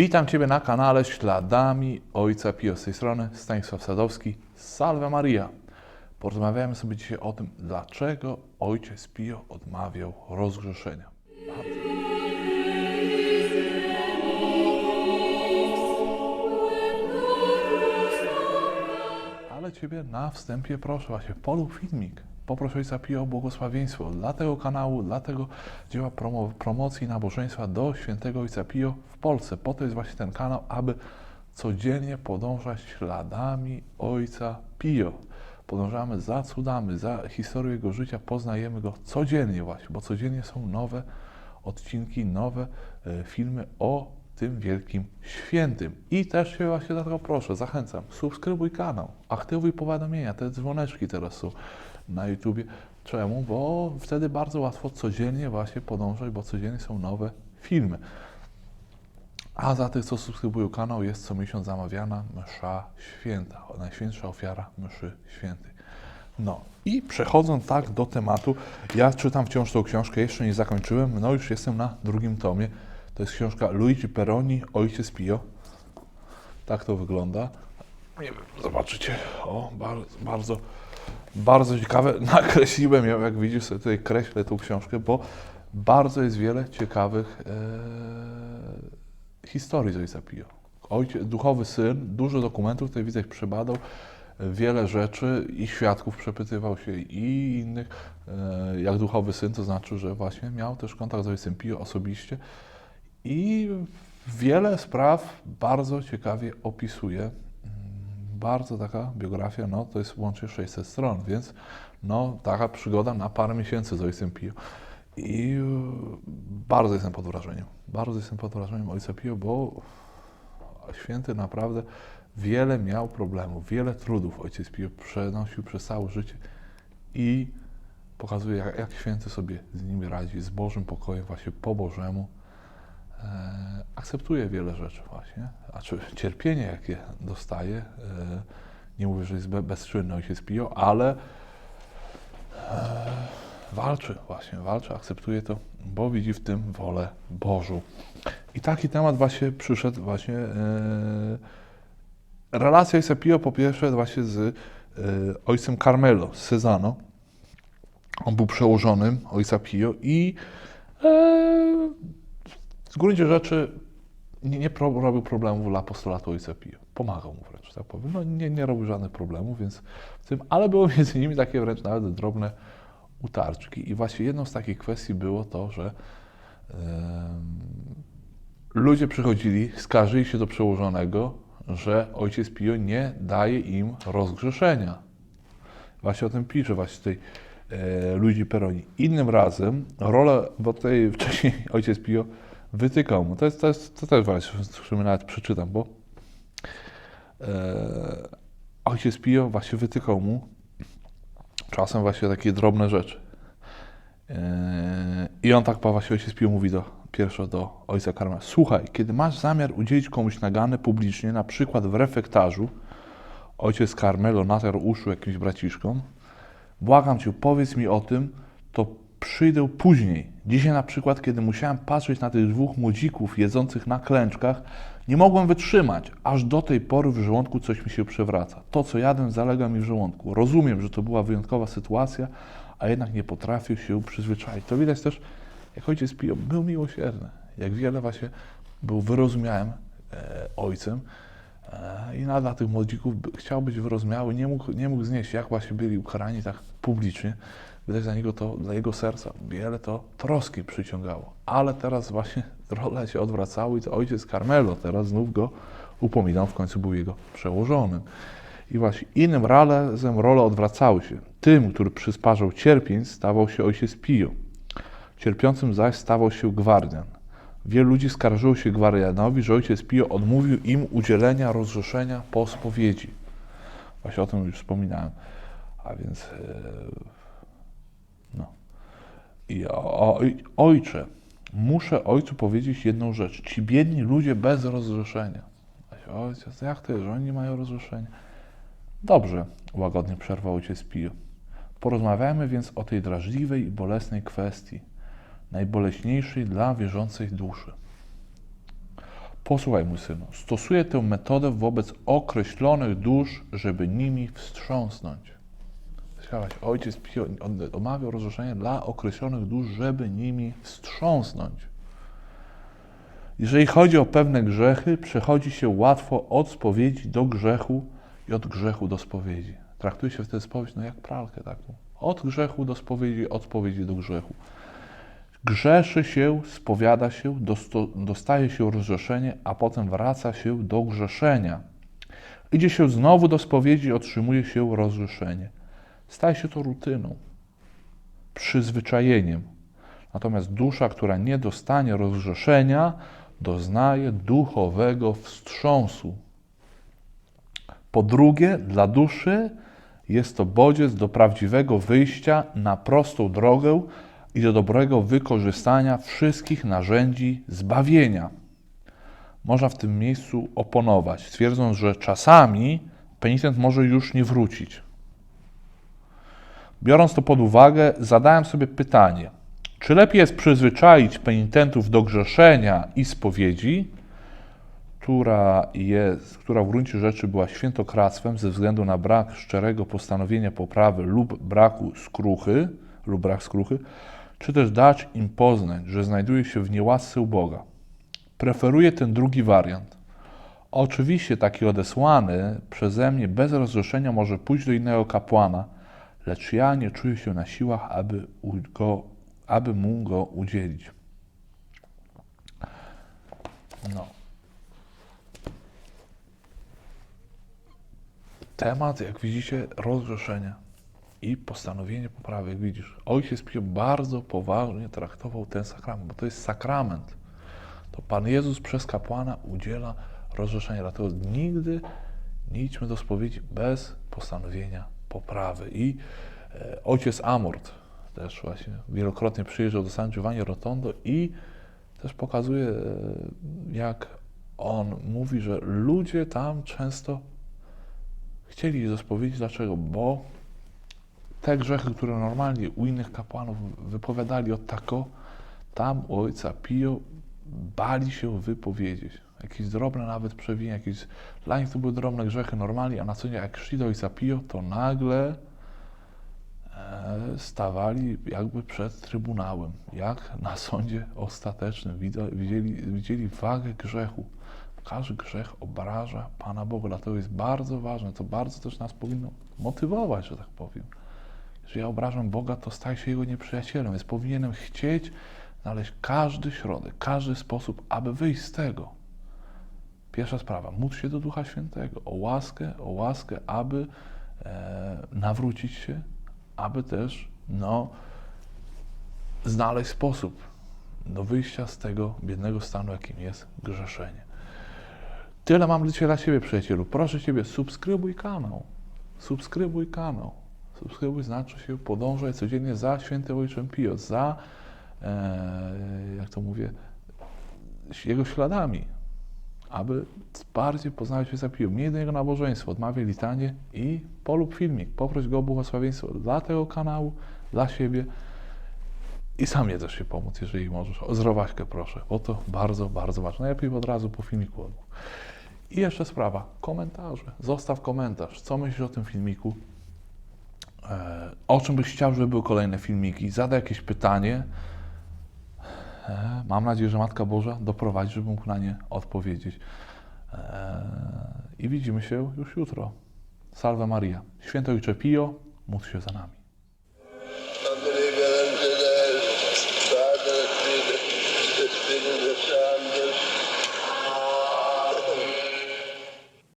Witam Ciebie na kanale Śladami Ojca Pio. Z tej strony Stanisław Sadowski. Salve Maria. Porozmawiamy sobie dzisiaj o tym, dlaczego Ojciec Pio odmawiał rozgrzeszenia. Ale Ciebie na wstępie proszę właśnie, polub filmik. Poproszę Ojca Pio o błogosławieństwo dla tego kanału, dla tego dzieła promo, promocji nabożeństwa do Świętego Ojca Pio w Polsce. Po to jest właśnie ten kanał, aby codziennie podążać śladami Ojca Pio. Podążamy za cudami, za historią Jego życia, poznajemy Go codziennie właśnie, bo codziennie są nowe odcinki, nowe e, filmy o tym wielkim świętym. I też się właśnie dlatego proszę, zachęcam, subskrybuj kanał, aktywuj powiadomienia, te dzwoneczki teraz są na YouTubie. Czemu? Bo wtedy bardzo łatwo codziennie właśnie podążać, bo codziennie są nowe filmy. A za tych, co subskrybują kanał, jest co miesiąc zamawiana msza święta, najświętsza ofiara mszy świętej. No i przechodząc tak do tematu, ja czytam wciąż tą książkę, jeszcze nie zakończyłem, no już jestem na drugim tomie. To jest książka Luigi Peroni, Ojciec Pio. Tak to wygląda. Nie wiem, zobaczycie. O, bardzo, bardzo, bardzo ciekawe. Nakreśliłem ją, jak widzisz, sobie tutaj kreślę tą książkę, bo bardzo jest wiele ciekawych e, historii z Ojca Pio. Ojciec, duchowy syn, dużo dokumentów, tutaj widzę, przebadał wiele rzeczy i świadków przepytywał się i innych. E, jak duchowy syn, to znaczy, że właśnie miał też kontakt z Ojcem Pio osobiście i wiele spraw bardzo ciekawie opisuje. Bardzo taka biografia, no to jest łącznie 600 stron, więc no taka przygoda na parę miesięcy z Ojcem Pio. I e, bardzo jestem pod wrażeniem. Bardzo jestem pod wrażeniem Ojca Pio, bo święty naprawdę wiele miał problemów, wiele trudów Ojciec Pio przenosił przez całe życie i pokazuje, jak, jak święty sobie z nimi radzi, z Bożym pokojem, właśnie po Bożemu. E, akceptuje wiele rzeczy właśnie, a czy cierpienie, jakie dostaje, e, nie mówię, że jest be, bezczynny Ojciec Pio, ale e, walczy właśnie, walczy, akceptuje to, bo widzi w tym wolę Bożą. I taki temat właśnie przyszedł właśnie relacja Ojca Pio po pierwsze właśnie z ojcem Carmelo, z Cezano. On był przełożonym Ojca Pio i w gruncie rzeczy nie, nie pro, robił problemów dla apostolatu Ojca Pio. Pomagał mu wręcz, tak powiem. No, nie, nie robił żadnych problemów, więc w tym, ale było między nimi takie wręcz nawet drobne utarczki. I właśnie jedną z takich kwestii było to, że em, ludzie przychodzili, skarżyli się do przełożonego, że ojciec Pio nie daje im rozgrzeszenia. Właśnie o tym pisze właśnie tutaj e, ludzi Peroni. Innym razem rolę, bo tutaj wcześniej ojciec Pio wytykał mu, to jest, to jest to też właśnie, że nawet przeczytam, bo e, ojciec Pio właśnie wytykał mu czasem właśnie takie drobne rzeczy. E, I on tak właśnie ojciec Pio mówi do, pierwszo do ojca Karmela. Słuchaj, kiedy masz zamiar udzielić komuś nagany publicznie, na przykład w refektarzu, ojciec Karmelo natarł uszu jakimś braciszkom, błagam cię, powiedz mi o tym, przyjdę później. Dzisiaj na przykład, kiedy musiałem patrzeć na tych dwóch młodzików jedzących na klęczkach, nie mogłem wytrzymać. Aż do tej pory w żołądku coś mi się przewraca. To, co jadłem, zalega mi w żołądku. Rozumiem, że to była wyjątkowa sytuacja, a jednak nie potrafił się przyzwyczaić. To widać też, jak ojciec Pio był miłosierny, jak wiele właśnie był wyrozumiałym e, ojcem e, i nadal tych młodzików chciał być wyrozumiały, nie mógł, nie mógł znieść, jak właśnie byli ukarani tak publicznie. Widać dla niego to, dla jego serca wiele to troski przyciągało. Ale teraz właśnie role się odwracały i to ojciec Carmelo teraz znów go upominał, w końcu był jego przełożonym. I właśnie innym razem role odwracały się. Tym, który przysparzał cierpień, stawał się ojciec Pio. Cierpiącym zaś stawał się gwardian. Wielu ludzi skarżyło się gwardianowi, że ojciec Pio odmówił im udzielenia rozrzeszenia po spowiedzi. Właśnie o tym już wspominałem. A więc, e, no. I ojcze, muszę ojcu powiedzieć jedną rzecz. Ci biedni ludzie bez rozrzeszenia. Ojciec, jak to jest, że oni nie mają rozrzeszenia? Dobrze, łagodnie przerwał ojciec Pio. Porozmawiajmy więc o tej drażliwej i bolesnej kwestii, najboleśniejszej dla wierzącej duszy. Posłuchaj, mój synu, stosuję tę metodę wobec określonych dusz, żeby nimi wstrząsnąć. Słuchaj, ojciec Pio omawiał rozrzeszenie dla określonych dusz, żeby nimi wstrząsnąć. Jeżeli chodzi o pewne grzechy, przechodzi się łatwo od spowiedzi do grzechu i od grzechu do spowiedzi. Traktuje się wtedy spowiedź no jak pralkę taką. Od grzechu do spowiedzi, od spowiedzi do grzechu. Grzeszy się, spowiada się, dostaje się rozrzeszenie, a potem wraca się do grzeszenia. Idzie się znowu do spowiedzi, otrzymuje się rozrzeszenie. Staje się to rutyną, przyzwyczajeniem. Natomiast dusza, która nie dostanie rozrzeszenia, doznaje duchowego wstrząsu. Po drugie, dla duszy jest to bodziec do prawdziwego wyjścia na prostą drogę i do dobrego wykorzystania wszystkich narzędzi zbawienia. Można w tym miejscu oponować, twierdząc, że czasami penitent może już nie wrócić. Biorąc to pod uwagę, zadałem sobie pytanie, czy lepiej jest przyzwyczaić penitentów do grzeszenia i spowiedzi, która, jest, która w gruncie rzeczy była świętokradztwem ze względu na brak szczerego postanowienia poprawy lub braku skruchy, lub brak skruchy, czy też dać im poznać, że znajduje się w niełasce u Boga. Preferuję ten drugi wariant. Oczywiście taki odesłany przeze mnie bez rozrzeszenia może pójść do innego kapłana, lecz ja nie czuję się na siłach, aby, go, aby mu go udzielić. No. Temat, jak widzicie, rozrzeszenia i postanowienie poprawy. Widzisz, ojciec Pio bardzo poważnie traktował ten sakrament, bo to jest sakrament. To Pan Jezus przez kapłana udziela rozrzeszenia. Dlatego nigdy nie idźmy do spowiedzi bez postanowienia poprawy. I e, ojciec Amort też właśnie wielokrotnie przyjeżdżał do San Giovanni Rotondo i też pokazuje, e, jak on mówi, że ludzie tam często chcieli iść do spowiedzi. Dlaczego? Bo te grzechy, które normalnie u innych kapłanów wypowiadali od tako, tam u ojca Pio bali się wypowiedzieć. Jakieś drobne nawet przewinienia, jakieś dla nich to były drobne grzechy normalnie, a na co dzień jak szli do ojca Pio, to nagle e, stawali jakby przed trybunałem, jak na sądzie ostatecznym. Widzieli, widzieli wagę grzechu. Każdy grzech obraża Pana Boga, dlatego jest bardzo ważne, to bardzo też nas powinno motywować, że tak powiem. Jeżeli ja obrażam Boga, to staję się Jego nieprzyjacielem, więc powinienem chcieć znaleźć każdy środek, każdy sposób, aby wyjść z tego. Pierwsza sprawa, módl się do Ducha Świętego o łaskę, o łaskę, aby e, nawrócić się, aby też no, znaleźć sposób do wyjścia z tego biednego stanu, jakim jest grzeszenie. Tyle mam dzisiaj dla Ciebie, przyjacielu. Proszę Ciebie, subskrybuj kanał. Subskrybuj kanał. Subskrybuj znaczy się podążaj codziennie za świętym Ojczem Pio, za, e, jak to mówię, jego śladami, aby bardziej poznawać się Pio. Miej do niego nabożeństwo, odmawiaj litanie i polub filmik. Poproś go o błogosławieństwo dla tego kanału, dla siebie i sam też się pomóc, jeżeli możesz. O zdrowaśkę proszę, bo to bardzo, bardzo ważne. Najlepiej od razu po filmiku. I jeszcze sprawa, komentarze. Zostaw komentarz, co myślisz o tym filmiku, o czym byś chciał, żeby były kolejne filmiki, zadaj jakieś pytanie. E, mam nadzieję, że Matka Boża doprowadzi, żebym mógł na nie odpowiedzieć. E, I widzimy się już jutro. Salve Maria. Święty Ojcze Pio, módl się za nami.